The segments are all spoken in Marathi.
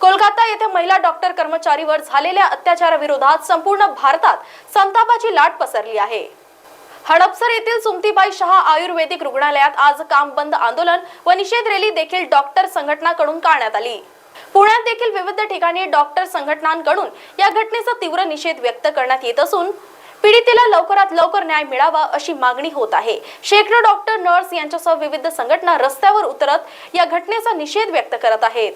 कोलकाता येथे महिला डॉक्टर कर्मचारीवर झालेल्या अत्याचाराविरोधात संपूर्ण भारतात संतापाची लाट पसरली आहे. हडपसर येथील सुमतीबाई शहा आयुर्वेदिक रुग्णालयात आज काम बंद आंदोलन व निषेध रॅली देखील डॉक्टर संघटनाकडून काढण्यात आली. पुण्यात देखील विविध ठिकाणी डॉक्टर संघटनांकडून या घटनेचा तीव्र निषेध व्यक्त करण्यात येत असून पीडितेला लवकरात लवकर न्याय मिळावा अशी मागणी होत आहे. शेकडो डॉक्टर नर्स यांच्यासह विविध संघटना रस्त्यावर उतरत या घटनेचा निषेध व्यक्त करत आहेत.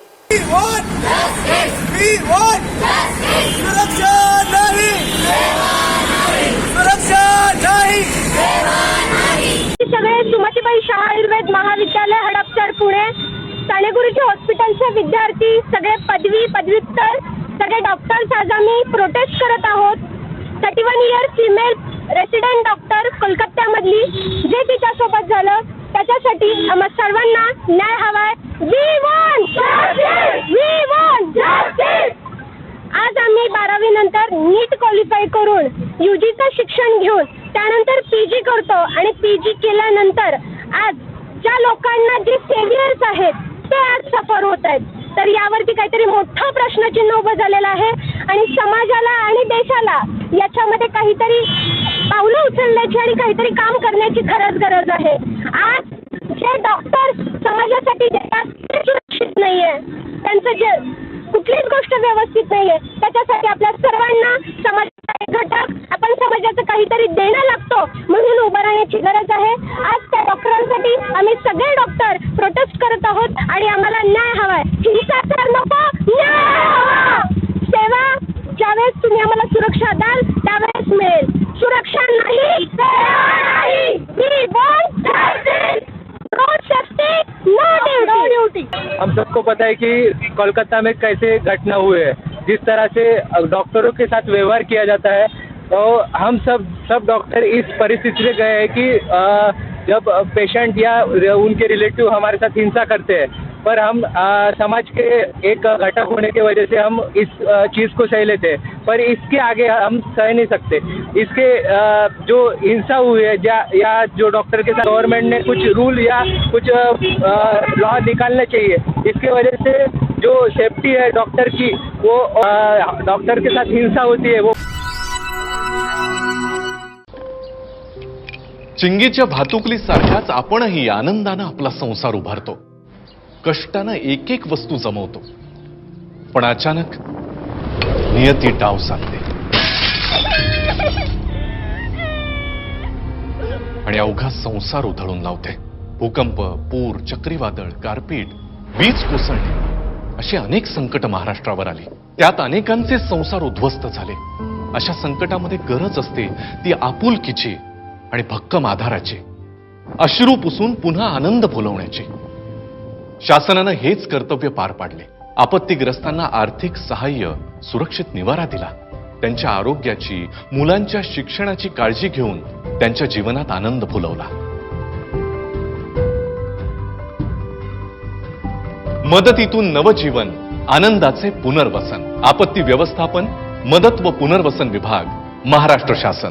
सुरक्षा नहीं. सुरक्षा नहीं. सगळे सुमतीबाई शाह आयुर्वेद महाविद्यालय हडपसर पुणे. सानेगुरुजी हॉस्पिटलचे विद्यार्थी सगळे पदवी पदव्युत्तर सगळे डॉक्टर्स आज आम्ही प्रोटेस्ट करत आहोत. Thirty one year female resident doctor कोलकात्यामधली जे तिच्यासोबत झालं त्याच्यासाठी आम्हा सर्वांना न्याय हवाय. वी वॉन्ट वी वॉन्ट आज आम्ही बारावी नंतर नीट क्वालिफाय करून युजीचं शिक्षण घेऊन त्यानंतर पी जी करतो आणि पी जी केल्यानंतर आज ज्या लोकांना जे सेव्हियर्स आहेत ते आज सफर होत आहेत. तर यावरती काहीतरी मोठं प्रश्नचिन्ह उभं झालेलं आहे आणि समाजाला आणि देशाला याच्यामध्ये काहीतरी पावलं उचलण्याची आणि काहीतरी काम करण्याची खरंच गरज आहे. आज जे डॉक्टर समाजासाठी सुरक्षित नाहीये. त्यांचं जे कुठलीच गोष्ट व्यवस्थित नाहीये. त्याच्यासाठी आपल्या सर्वांना समाजाचा एक घटक आपण समाजाचं काहीतरी देणं लागतो म्हणून उभं राहण्याची गरज आहे. आज त्या डॉक्टरांसाठी आम्ही सगळे डॉक्टर प्रोटेस्ट करत आहोत आणि आम्हाला न्याय हवाय. हिंसाचार नको न्याय हवा! सेवा ज्यावेळेस तुम्ही आम्हाला सुरक्षा द्याल हम सबको पता है कि कोलकाता में कैसे घटना हुए है। जिस तरह से डॉक्टरों के साथ व्यवहार किया जाता है तो हम सब सब डॉक्टर इस परिस्थिति में गए हैं कि आ, जब पेशेंट या उनके रिलेटिव हमारे साथ हिंसा करते हैं पर हम आ, समाज के एक घटक होने की वजह से हम इस चीज़ को सह लेते हैं। पर इसके आगे हम सह नहीं सकते। इसके आ, जो हिंसा हुई है या, या जो डॉक्टर के साथ गवर्नमेंट ने कुछ रूल या कुछ लॉ निकालने चाहिए इसके वजह से जो सेफ्टी है डॉक्टर की वो डॉक्टर के साथ हिंसा होती है वो चिंगीच्या भातुकली सारख्याच आपणही आनंदानं आपला संसार उभारतो. कष्टानं एक एक वस्तू जमवतो. पण अचानक नियती डाव सांगते. आणि अवघा संसार उधळून लावते. भूकंप पूर चक्रीवादळ गारपीट वीज कोसळणे अशी अनेक संकट महाराष्ट्रावर आली. त्यात अनेकांचे संसार उद्ध्वस्त झाले. अशा संकटामध्ये गरज असते ती आपुलकीची आणि भक्कम आधाराची. अश्रू पुसून पुन्हा आनंद फुलवण्याची शासनानं हेच कर्तव्य पार पाडले. आपत्तीग्रस्तांना आर्थिक सहाय्य सुरक्षित निवारा दिला. त्यांच्या आरोग्याची मुलांच्या शिक्षणाची काळजी घेऊन त्यांच्या जीवनात आनंद फुलवला. मदतीतून नवजीवन आनंदाचे पुनर्वसन. आपत्ती व्यवस्थापन मदत व पुनर्वसन विभाग महाराष्ट्र शासन.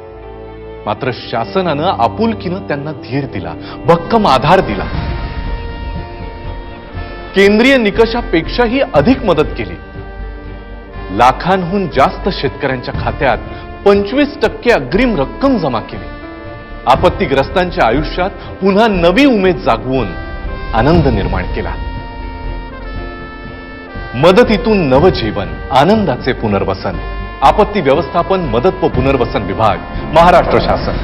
मात्र शासनानं आपुलकीनं त्यांना धीर दिला भक्कम आधार दिला. केंद्रीय निकषापेक्षाही अधिक मदत केली. लाखांहून जास्त शेतकऱ्यांच्या खात्यात पंचवीस टक्के अग्रिम रक्कम जमा केली. आपत्तीग्रस्तांच्या आयुष्यात पुन्हा नवी उमेद जागवून आनंद निर्माण केला. मदतीतून नवजीवन आनंदाचे पुनर्वसन. आपत्ती व्यवस्थापन मदत व पुनर्वसन विभाग महाराष्ट्र शासन.